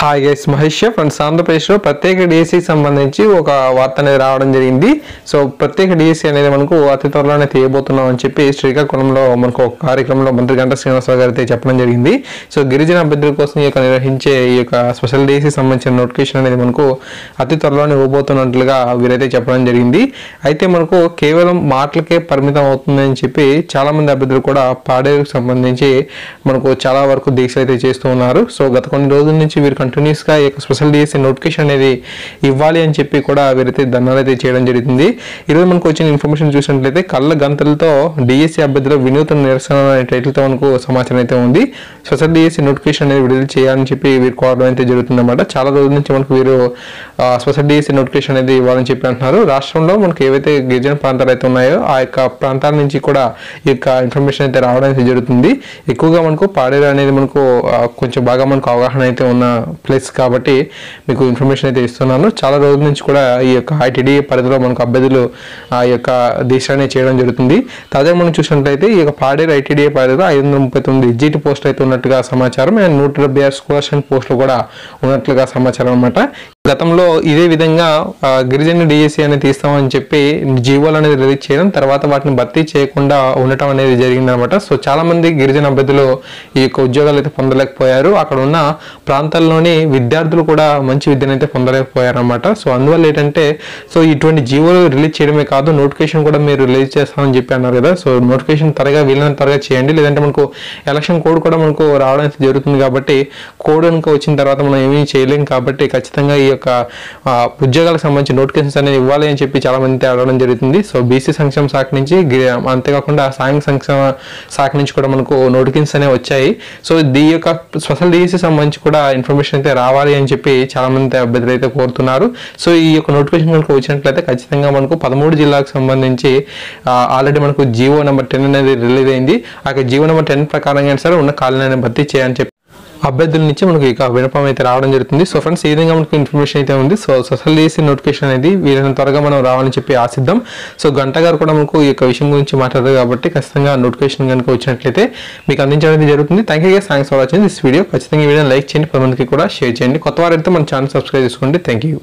Hi guys Mahesh friends ఆంధ్రప్రదేశ్లో ప్రత్యేక డిఎస్సికి సంబంధించి ఒక వార్త అనేది రావడం జరిగింది. సో ప్రత్యేక డిఎస్సి అనేది మనకు అతి త్వరలోనే తీయబోతున్నాం అని చెప్పి శ్రీకాకుళంలో మనకు ఒక కార్యక్రమంలో మంత్రి గంట శ్రీనివాసరావు గారు అయితే చెప్పడం జరిగింది. సో గిరిజన అభ్యర్థుల కోసం ఈ యొక్క నిర్వహించే ఈ యొక్క స్పెషల్ డిఎస్సి సంబంధించిన నోటిఫికేషన్ అనేది మనకు అతి త్వరలోనే ఇవ్వబోతున్నట్లుగా వీరైతే చెప్పడం జరిగింది. అయితే మనకు కేవలం మాటలకే పరిమితం అవుతుందని చెప్పి చాలా మంది అభ్యర్థులు కూడా పాడేరుకు సంబంధించి మనకు చాలా వరకు దీక్ష అయితే చేస్తూ ఉన్నారు. సో గత కొన్ని రోజుల నుంచి వీరు కంటిన్యూస్గా ఈ యొక్క స్పెషల్ డిఎస్సీ నోటిఫికేషన్ అనేది ఇవ్వాలి అని చెప్పి కూడా వీరైతే ధర్నాలు అయితే చేయడం జరుగుతుంది ఈరోజు మనకు వచ్చిన ఇన్ఫర్మేషన్ చూసినట్లయితే కళ్ళ గంతలతో డిఎస్సీ అభ్యర్థుల వినూత్న నిరసన అనే టైటిల్తో మనకు సమాచారం అయితే ఉంది. స్పెషల్ డిఎస్సీ నోటిఫికేషన్ అనేది విడుదల చేయాలని చెప్పి వీరు కోరడం అయితే జరుగుతుందన్నమాట. చాలా రోజుల నుంచి మనకు వీరు స్పెషల్ డిఎస్సీ నోటిఫికేషన్ అనేది ఇవ్వాలని చెప్పి అంటున్నారు. రాష్ట్రంలో మనకి ఏవైతే గిరిజన ప్రాంతాలు అయితే ఉన్నాయో ఆ యొక్క ప్రాంతాల నుంచి కూడా ఈ యొక్క ఇన్ఫర్మేషన్ అయితే రావడం అయితే జరుగుతుంది. ఎక్కువగా మనకు పాడేరు అనేది మనకు కొంచెం బాగా మనకు అవగాహన అయితే ఉన్న ప్లేస్ కాబట్టి మీకు ఇన్ఫర్మేషన్ అయితే ఇస్తున్నాను. చాలా రోజుల నుంచి కూడా ఈ యొక్క ఐటీడీ పరిధిలో మనకు అభ్యర్థులు ఆ యొక్క దీక్షాన్ని చేయడం జరుగుతుంది. తాజాగా మనం చూసినట్లయితే ఈ యొక్క పాడేరు ఐటీడీఏ పరిధిలో ఐదు వందల ముప్పై తొమ్మిది ఎగ్జిట్ పోస్ట్ అయితే ఉన్నట్టుగా సమాచారం. అండ్ నూట డెబ్బై ఆరు స్కాలర్షిప్ పోస్టులు కూడా ఉన్నట్లుగా సమాచారం అనమాట గతంలో ఇదే విధంగా గిరిజన డిఎస్సి అనేది తీస్తామని చెప్పి జీవోలు అనేది రిలీజ్ చేయడం తర్వాత వాటిని భర్తీ చేయకుండా ఉండటం అనేది జరిగింది అనమాట సో చాలా మంది గిరిజన అభ్యర్థులు ఈ యొక్క ఉద్యోగాలు అయితే పొందలేకపోయారు. అక్కడ ఉన్న ప్రాంతాల్లోని విద్యార్థులు కూడా మంచి విద్యను అయితే పొందలేకపోయారనమాట. సో అందువల్ల ఏంటంటే సో ఇటువంటి జీవోలు రిలీజ్ చేయడమే కాదు నోటిఫికేషన్ కూడా మీరు రిలీజ్ చేస్తామని చెప్పి అన్నారు కదా. సో నోటిఫికేషన్ త్వరగా వీలైన త్వరగా చేయండి. లేదంటే మనకు ఎలక్షన్ కోడ్ కూడా మనకు రావడం అయితే జరుగుతుంది కాబట్టి కోడ్ కనుక వచ్చిన తర్వాత మనం ఏమీ చేయలేం కాబట్టి ఖచ్చితంగా ఈ యొక్క ఉద్యోగాలకు సంబంధించి నోటిఫికేషన్స్ అనేది ఇవ్వాలి అని చెప్పి చాలా మంది అడగడం జరుగుతుంది. సో బీసీ సంక్షేమ శాఖ నుంచి అంతేకాకుండా సాంఘిక సంక్షేమ శాఖ నుంచి కూడా మనకు నోటిఫికేషన్స్ అనేవి వచ్చాయి. సో దీ యొక్క స్పెషల్ డిఎస్సి సంబంధించి కూడా ఇన్ఫర్మేషన్ అయితే రావాలి అని చెప్పి చాలా మంది అభ్యర్థులు అయితే కోరుతున్నారు. సో ఈ యొక్క నోటిఫికేషన్ కనుక వచ్చినట్లయితే ఖచ్చితంగా మనకు పదమూడు జిల్లాకు సంబంధించి ఆల్రెడీ మనకు జియో నెంబర్ టెన్ అనేది రిలీజ్ అయింది. ఆ జియో నెంబర్ టెన్ ప్రకారంగా సరే ఉన్న కాలనీ భర్తీ చేయని చెప్పి అభ్యర్థుల నుంచి మనకు ఇక వినపం అయితే రావడం జరుగుతుంది. సో ఫ్రెండ్స్ ఈ విధంగా మనకు ఇన్ఫర్మేషన్ అయితే ఉంది. సో సోషల్ డిఎస్సీ నోటిఫికేషన్ అనేది వీలైన త్వరగా మనం రావాలని చెప్పి ఆశిద్దాం. సో గంట గారు కూడా మనకు ఈ యొక్క విషయం గురించి మాట్లాడారు కాబట్టి ఖచ్చితంగా నోటిఫికేషన్ కనుక వచ్చినట్లయితే మీకు అందించడం అనేది జరుగుతుంది. Thank you thanks for watching this video ఖచ్చితంగా ఈ వీడియో లైక్ చేయండి. పది మందికి కూడా షేర్ చేయండి. కొత్త వారైతే మన ఛానల్ సబ్స్క్రైబ్ చేసుకోండి. Thank you